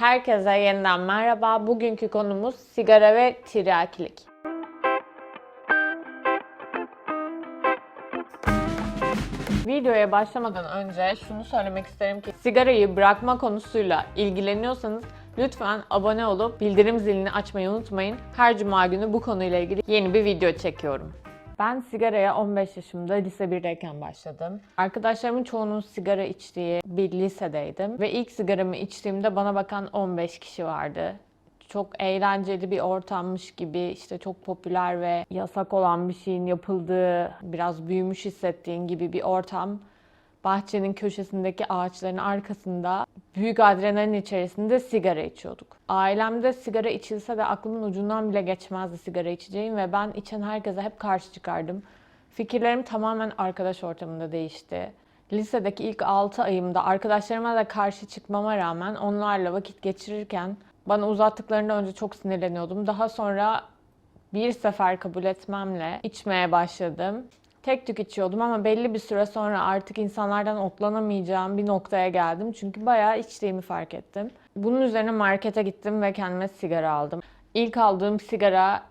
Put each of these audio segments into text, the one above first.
Herkese yeniden merhaba. Bugünkü konumuz sigara ve tiryakilik. Videoya başlamadan önce şunu söylemek isterim ki sigarayı bırakma konusuyla ilgileniyorsanız lütfen abone olup bildirim zilini açmayı unutmayın. Her cuma günü bu konuyla ilgili yeni bir video çekiyorum. Ben sigaraya 15 yaşımda lise 1'deyken başladım. Arkadaşlarımın çoğunun sigara içtiği bir lisedeydim. Ve ilk sigaramı içtiğimde bana bakan 15 kişi vardı. Çok eğlenceli bir ortammış gibi işte çok popüler ve yasak olan bir şeyin yapıldığı, biraz büyümüş hissettiğin gibi bir ortam. Bahçenin köşesindeki ağaçların arkasında büyük adrenalin içerisinde sigara içiyorduk. Ailemde sigara içilse de aklımın ucundan bile geçmezdi sigara içeceğim ve ben içen herkese hep karşı çıkardım. Fikirlerim tamamen arkadaş ortamında değişti. Lisedeki ilk 6 ayımda arkadaşlarıma da karşı çıkmama rağmen onlarla vakit geçirirken bana uzattıklarında önce çok sinirleniyordum. Daha sonra bir sefer kabul etmemle içmeye başladım. Tek tük içiyordum ama belli bir süre sonra artık insanlardan otlanamayacağım bir noktaya geldim. Çünkü bayağı içtiğimi fark ettim. Bunun üzerine markete gittim ve kendime sigara aldım. İlk aldığım sigara,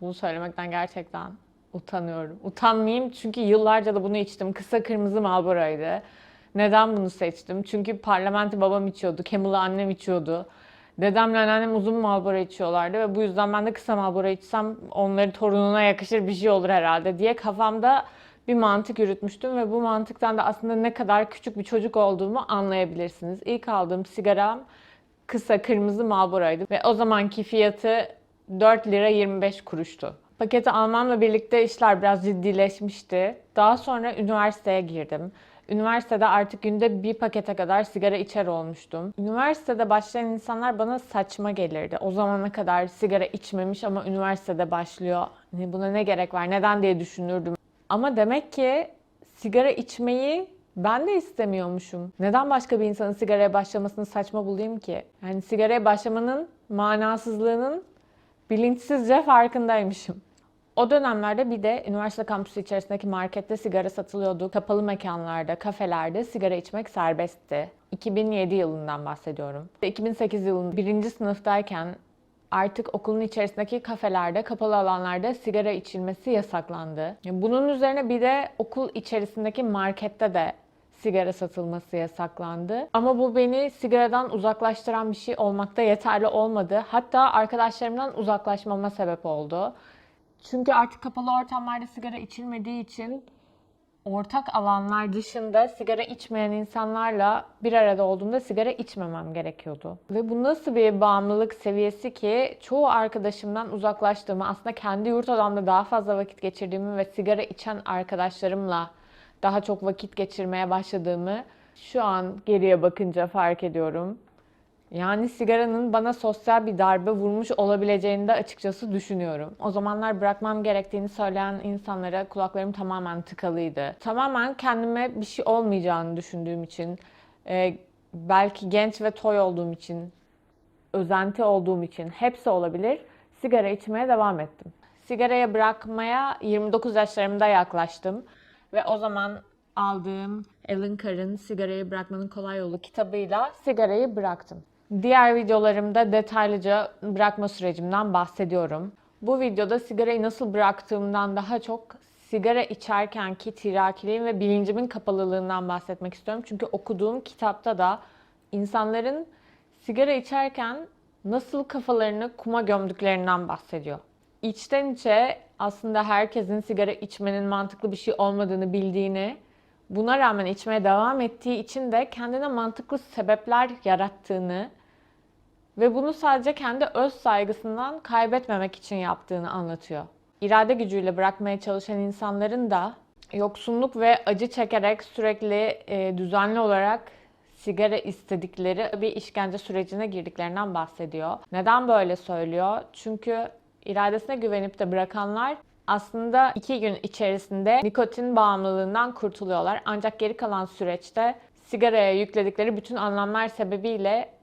bunu söylemekten gerçekten utanıyorum. Utanmayayım çünkü yıllarca da bunu içtim. Kısa kırmızı Marlboro'ydu. Neden bunu seçtim? Çünkü parlamenti babam içiyordu, Camel'ı annem içiyordu. Dedemle anneannem uzun Marlboro içiyorlardı ve bu yüzden ben de kısa Marlboro içsem onların torununa yakışır bir şey olur herhalde diye kafamda bir mantık yürütmüştüm ve bu mantıktan da aslında ne kadar küçük bir çocuk olduğumu anlayabilirsiniz. İlk aldığım sigaram kısa kırmızı Marlboro'ydu ve o zamanki fiyatı 4 lira 25 kuruştu. Paketi almamla birlikte işler biraz ciddileşmişti. Daha sonra üniversiteye girdim. Üniversitede artık günde bir pakete kadar sigara içer olmuştum. Üniversitede başlayan insanlar bana saçma gelirdi. O zamana kadar sigara içmemiş ama üniversitede başlıyor. Hani buna ne gerek var, neden diye düşünürdüm. Ama demek ki sigara içmeyi ben de istemiyormuşum. Neden başka bir insanın sigaraya başlamasını saçma bulayım ki? Yani sigaraya başlamanın manasızlığının bilinçsizce farkındaymışım. O dönemlerde bir de üniversite kampüsü içerisindeki markette sigara satılıyordu. Kapalı mekanlarda, kafelerde sigara içmek serbestti. 2007 yılından bahsediyorum. 2008 yılında birinci sınıftayken artık okulun içerisindeki kafelerde, kapalı alanlarda sigara içilmesi yasaklandı. Bunun üzerine bir de okul içerisindeki markette de sigara satılması yasaklandı. Ama bu beni sigaradan uzaklaştıran bir şey olmakta yeterli olmadı. Hatta arkadaşlarımdan uzaklaşmama sebep oldu. Çünkü artık kapalı ortamlarda sigara içilmediği için ortak alanlar dışında sigara içmeyen insanlarla bir arada olduğumda sigara içmemem gerekiyordu. Ve bu nasıl bir bağımlılık seviyesi ki çoğu arkadaşımdan uzaklaştığımı, aslında kendi yurt odamda daha fazla vakit geçirdiğimi ve sigara içen arkadaşlarımla daha çok vakit geçirmeye başladığımı şu an geriye bakınca fark ediyorum. Yani sigaranın bana sosyal bir darbe vurmuş olabileceğini de açıkçası düşünüyorum. O zamanlar bırakmam gerektiğini söyleyen insanlara kulaklarım tamamen tıkalıydı. Tamamen kendime bir şey olmayacağını düşündüğüm için, e, belki genç ve toy olduğum için, özenti olduğum için hepsi olabilir. Sigara içmeye devam ettim. Sigaraya bırakmaya 29 yaşlarımda yaklaştım ve o zaman aldığım Alan Carr'ın Sigarayı Bırakmanın Kolay Yolu kitabıyla sigarayı bıraktım. Diğer videolarımda detaylıca bırakma sürecimden bahsediyorum. Bu videoda sigarayı nasıl bıraktığımdan daha çok sigara içerkenki tirakiliğim ve bilincimin kapalılığından bahsetmek istiyorum. Çünkü okuduğum kitapta da insanların sigara içerken nasıl kafalarını kuma gömdüklerinden bahsediyor. İçten içe aslında herkesin sigara içmenin mantıklı bir şey olmadığını bildiğini, buna rağmen içmeye devam ettiği için de kendine mantıklı sebepler yarattığını ve bunu sadece kendi öz saygısından kaybetmemek için yaptığını anlatıyor. İrade gücüyle bırakmaya çalışan insanların da yoksunluk ve acı çekerek sürekli e, düzenli olarak sigara istedikleri bir işkence sürecine girdiklerinden bahsediyor. Neden böyle söylüyor? Çünkü iradesine güvenip de bırakanlar aslında iki gün içerisinde nikotin bağımlılığından kurtuluyorlar. Ancak geri kalan süreçte sigaraya yükledikleri bütün anlamlar sebebiyle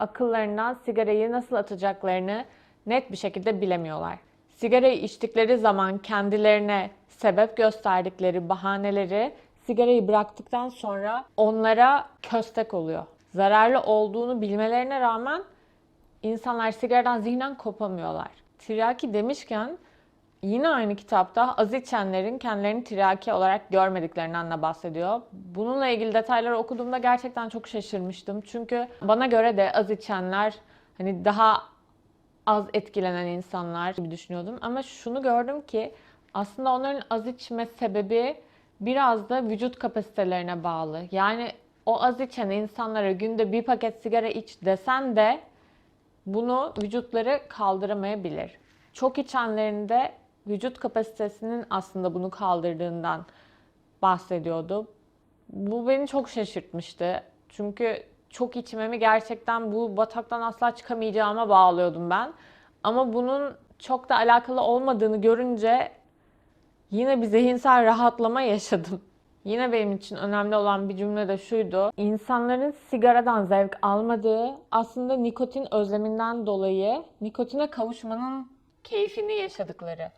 akıllarından sigarayı nasıl atacaklarını net bir şekilde bilemiyorlar. Sigarayı içtikleri zaman kendilerine sebep gösterdikleri bahaneleri sigarayı bıraktıktan sonra onlara köstek oluyor. zararlı olduğunu bilmelerine rağmen insanlar sigaradan zihnen kopamıyorlar. Tiryaki demişken yine aynı kitapta az kendilerini tiryaki olarak görmediklerinden de bahsediyor. Bununla ilgili detayları okuduğumda gerçekten çok şaşırmıştım. Çünkü bana göre de az hani daha az etkilenen insanlar gibi düşünüyordum. Ama şunu gördüm ki aslında onların az içme sebebi biraz da vücut kapasitelerine bağlı. Yani o az içen insanlara günde bir paket sigara iç desen de bunu vücutları kaldıramayabilir. Çok içenlerin de vücut kapasitesinin aslında bunu kaldırdığından bahsediyordu. Bu beni çok şaşırtmıştı. Çünkü çok içmemi gerçekten bu bataktan asla çıkamayacağıma bağlıyordum ben. Ama bunun çok da alakalı olmadığını görünce yine bir zihinsel rahatlama yaşadım. Yine benim için önemli olan bir cümle de şuydu. İnsanların sigaradan zevk almadığı aslında nikotin özleminden dolayı nikotine kavuşmanın keyfini yaşadıkları.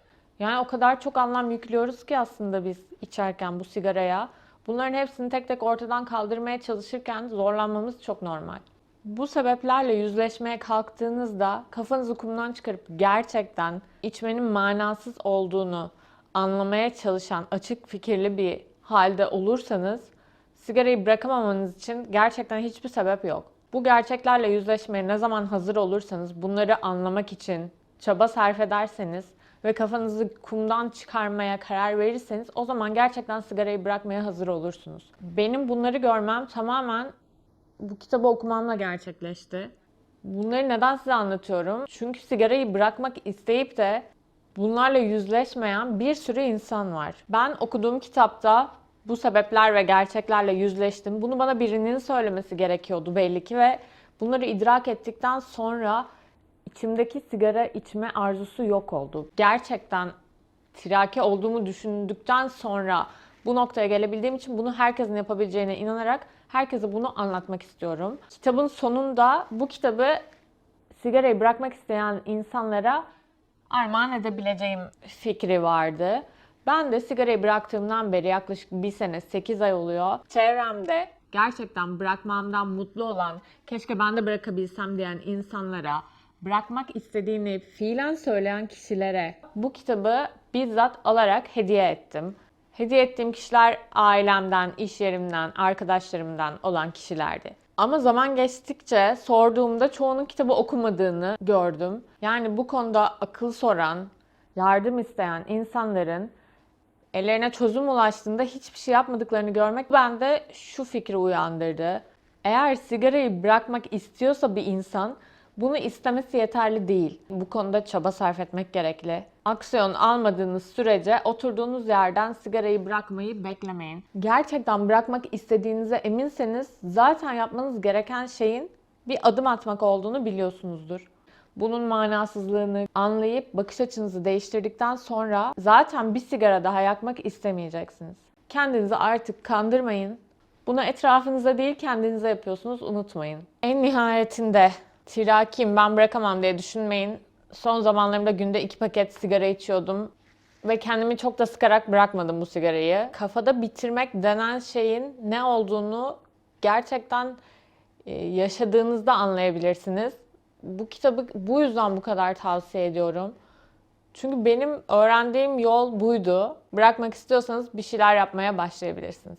Yani o kadar çok anlam yüklüyoruz ki aslında biz içerken bu sigaraya. Bunların hepsini tek tek ortadan kaldırmaya çalışırken zorlanmamız çok normal. Bu sebeplerle yüzleşmeye kalktığınızda kafanızı kumdan çıkarıp gerçekten içmenin manasız olduğunu anlamaya çalışan açık fikirli bir halde olursanız sigarayı bırakamamanız için gerçekten hiçbir sebep yok. Bu gerçeklerle yüzleşmeye ne zaman hazır olursanız bunları anlamak için çaba sarf ederseniz ve kafanızı kumdan çıkarmaya karar verirseniz o zaman gerçekten sigarayı bırakmaya hazır olursunuz. Benim bunları görmem tamamen bu kitabı okumamla gerçekleşti. Bunları neden size anlatıyorum? Çünkü sigarayı bırakmak isteyip de bunlarla yüzleşmeyen bir sürü insan var. Ben okuduğum kitapta bu sebepler ve gerçeklerle yüzleştim. Bunu bana birinin söylemesi gerekiyordu belli ki ve bunları idrak ettikten sonra içimdeki sigara içme arzusu yok oldu. Gerçekten tiraki olduğumu düşündükten sonra bu noktaya gelebildiğim için bunu herkesin yapabileceğine inanarak herkese bunu anlatmak istiyorum. Kitabın sonunda bu kitabı sigarayı bırakmak isteyen insanlara armağan edebileceğim fikri vardı. Ben de sigarayı bıraktığımdan beri yaklaşık bir sene 8 ay oluyor. Çevremde gerçekten bırakmamdan mutlu olan, keşke ben de bırakabilsem diyen insanlara, bırakmak istediğini fiilen söyleyen kişilere bu kitabı bizzat alarak hediye ettim. Hediye ettiğim kişiler ailemden, iş yerimden, arkadaşlarımdan olan kişilerdi. Ama zaman geçtikçe sorduğumda çoğunun kitabı okumadığını gördüm. Yani bu konuda akıl soran, yardım isteyen insanların ellerine çözüm ulaştığında hiçbir şey yapmadıklarını görmek bende şu fikri uyandırdı. Eğer sigarayı bırakmak istiyorsa bir insan bunu istemesi yeterli değil. Bu konuda çaba sarf etmek gerekli. Aksiyon almadığınız sürece oturduğunuz yerden sigarayı bırakmayı beklemeyin. Gerçekten bırakmak istediğinize eminseniz zaten yapmanız gereken şeyin bir adım atmak olduğunu biliyorsunuzdur. Bunun manasızlığını anlayıp bakış açınızı değiştirdikten sonra zaten bir sigara daha yakmak istemeyeceksiniz. Kendinizi artık kandırmayın. Bunu etrafınıza değil kendinize yapıyorsunuz unutmayın. En nihayetinde tirakim ben bırakamam diye düşünmeyin. Son zamanlarımda günde iki paket sigara içiyordum ve kendimi çok da sıkarak bırakmadım bu sigarayı. Kafada bitirmek denen şeyin ne olduğunu gerçekten e, yaşadığınızda anlayabilirsiniz. Bu kitabı bu yüzden bu kadar tavsiye ediyorum. Çünkü benim öğrendiğim yol buydu. Bırakmak istiyorsanız bir şeyler yapmaya başlayabilirsiniz.